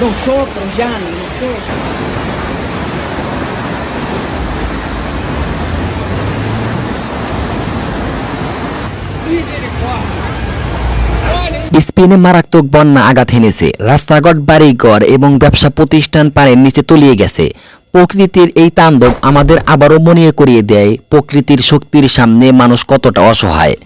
Nosotros, Yanni, nosotros. স্পেনে মারাত্মক বন্যা আঘাত হেনেছে। রাস্তাঘাট বাড়িঘর এবং ব্যবসা প্রতিষ্ঠান পানির নিচে তলিয়ে গেছে। প্রকৃতির এই তাণ্ডব আমাদের আবারও মনে করিয়ে দেয় প্রকৃতির শক্তির সামনে মানুষ কতটা অসহায়।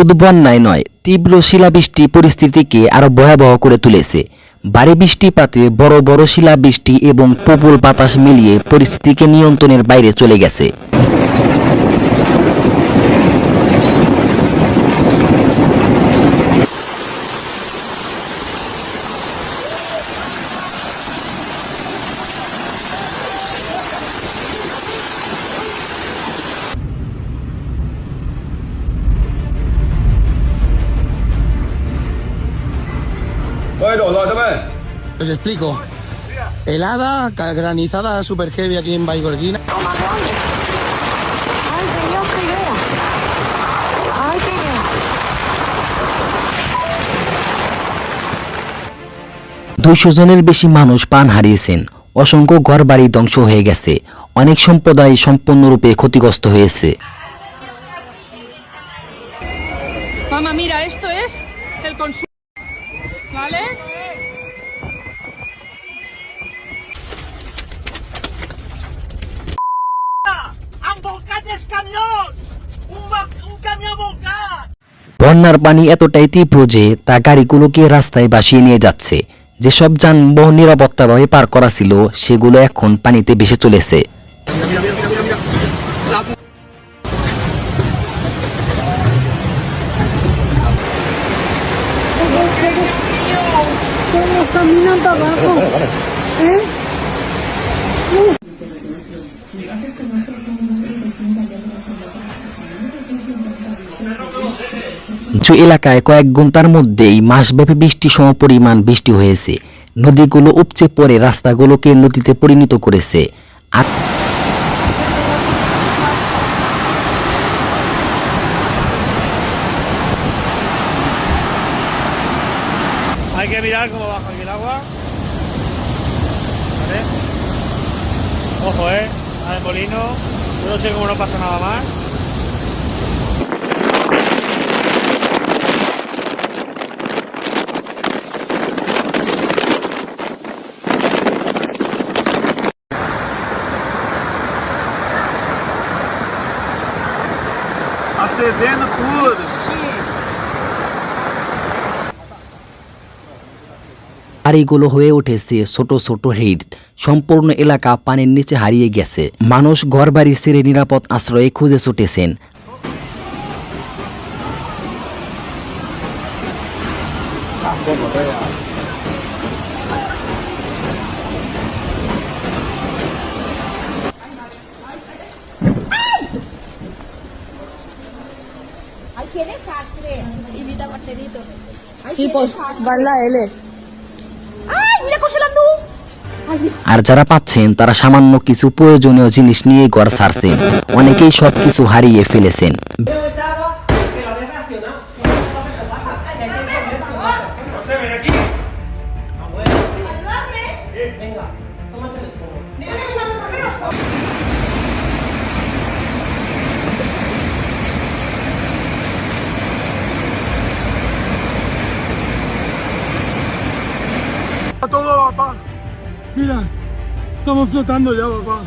শুধু বন্যায় নয়, তীব্র শিলাবৃষ্টি পরিস্থিতিকে আরও ভয়াবহ করে তুলেছে। ভারী বৃষ্টিপাতে বড় বড় শিলাবৃষ্টি এবং প্রবল বাতাস মিলিয়ে পরিস্থিতিকে নিয়ন্ত্রণের বাইরে চলে গেছে। hola, dame. Explico. Helada, granizada, super heavy aquí en Baigorguina. দুশো জনের বেশি মানুষ পান হারিয়েছেন অসংখ্য ঘর বাড়ি ধ্বংস হয়ে গেছে অনেক সম্প্রদায় সম্পূর্ণরূপে ক্ষতিগ্রস্ত হয়েছে মামা মিরা এসতো বন্যার পানি এতটাই তীব্র যে তা গাড়িগুলোকে রাস্তায় ভাসিয়ে নিয়ে যাচ্ছে যেসব যানবাহন নিরাপত্তাভাবে পার করা ছিল, সেগুলো এখন পানিতে ভেসে চলেছে. কিছু এলাকায় কয়েক ঘণ্টার মধ্যেই মাসব্যাপী বৃষ্টি সম পরিমাণ বৃষ্টি হয়েছে নদীগুলো উপচে পড়ে রাস্তাগুলোকে নদীতে পরিণত করেছে Hay que mirar cómo baja aquí el agua. ¿Vale? Ojo, eh. Al molino. Yo no sé cómo no pasa nada más. Acendendo tudo. বাড়িগুলো হয়ে উঠেছে ছোট ছোট হিট সম্পূর্ণ এলাকা পানির নিচে হারিয়ে গেছে। মানুষ ঘরবাড়ি ছেড়ে নিরাপদ আশ্রয়ে খুঁজে ছুটেছেন। tiene sastre y Vita Marcelito. Sí, pues, baila L. ¡Ay, mira cómo se la anduvo! আর যারা পাচ্ছেন তারা সামান্য কিছু প্রয়োজনীয় জিনিস নিয়ে ঘর সারছেন অনেকেই সবকিছু হারিয়ে ফেলেছেন estamos flotando ya, papá.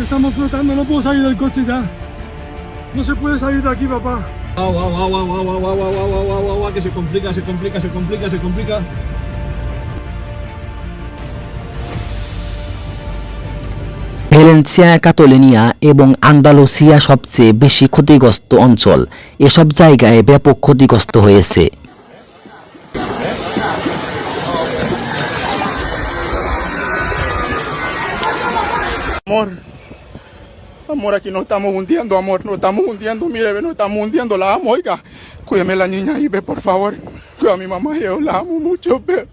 Estamos flotando, no puedo salir del coche ya. No se puede salir de aquí, papá. Agua, agua, agua, agua, agua, agua, agua, agua, agua, agua, agua, que se complica, se complica, se complica, se complica. Valencia Catalonia এবং Andalusia সবচেয়ে বেশি ক্ষতিগ্রস্ত অঞ্চল এসব জায়গায় ব্যাপক ক্ষতিগ্রস্ত হয়েছে Amor. Amor, aquí nos estamos hundiendo, amor. Nos estamos hundiendo, mire, ve, nos estamos hundiendo. La amo, oiga. Cuídeme la niña ahí, ve, por favor. a mi mamá, yo la amo mucho, pero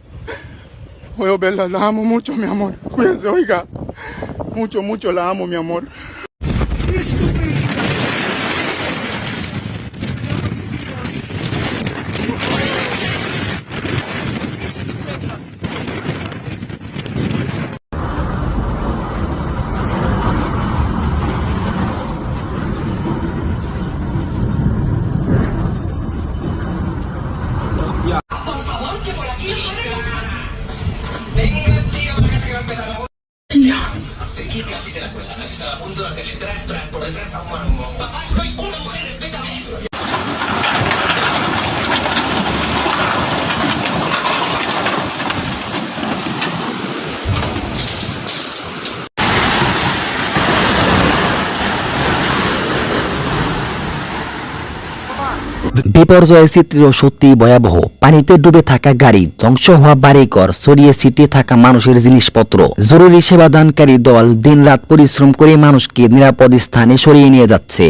puedo verla, la amo mucho, mi amor. Cuídense, oiga. Mucho, mucho la amo, mi amor. বিপর্যয়ের চিত্র সত্যি ভয়াবহ পানিতে ডুবে থাকা গাড়ি ধ্বংস হওয়া বাড়িঘর ছড়িয়ে ছিটিয়ে থাকা মানুষের জিনিসপত্র জরুরি সেবাদানকারী দল দিনরাত পরিশ্রম করে মানুষকে নিরাপদ স্থানে সরিয়ে নিয়ে যাচ্ছে.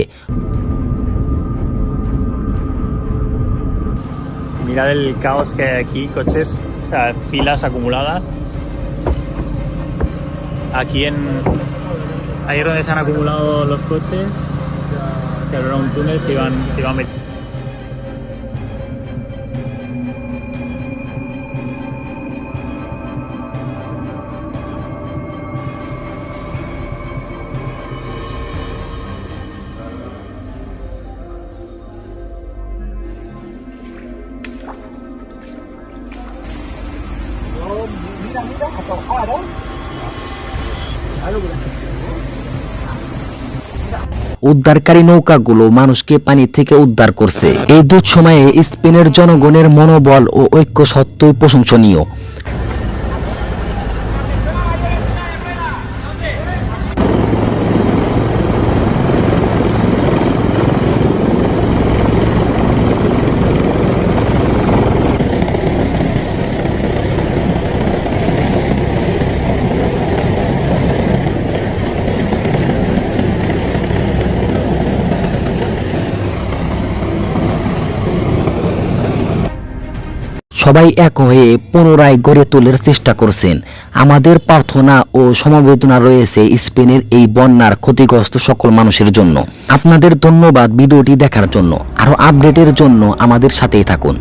Ahí donde se han acumulado los coches. Que era un túnel se iban, se iban metiendo. উদ্ধারকারী নৌকাগুলো মানুষকে পানি থেকে উদ্ধার করছে। এই দুঃসময়ে স্পেনের জনগণের মনোবল ও ঐক্য সত্যই প্রশংসনীয়। সবাই এক হয়ে পুনরায় গড়ে তোলার চেষ্টা করছেন। আমাদের প্রার্থনা ও সমবেদনা রয়েছে স্পেনের এই বন্যার ক্ষতিগ্রস্ত সকল মানুষের জন্য। আপনাদের ধন্যবাদ ভিডিওটি দেখার জন্য। আরও আপডেটের জন্য আমাদের সাথেই থাকুন।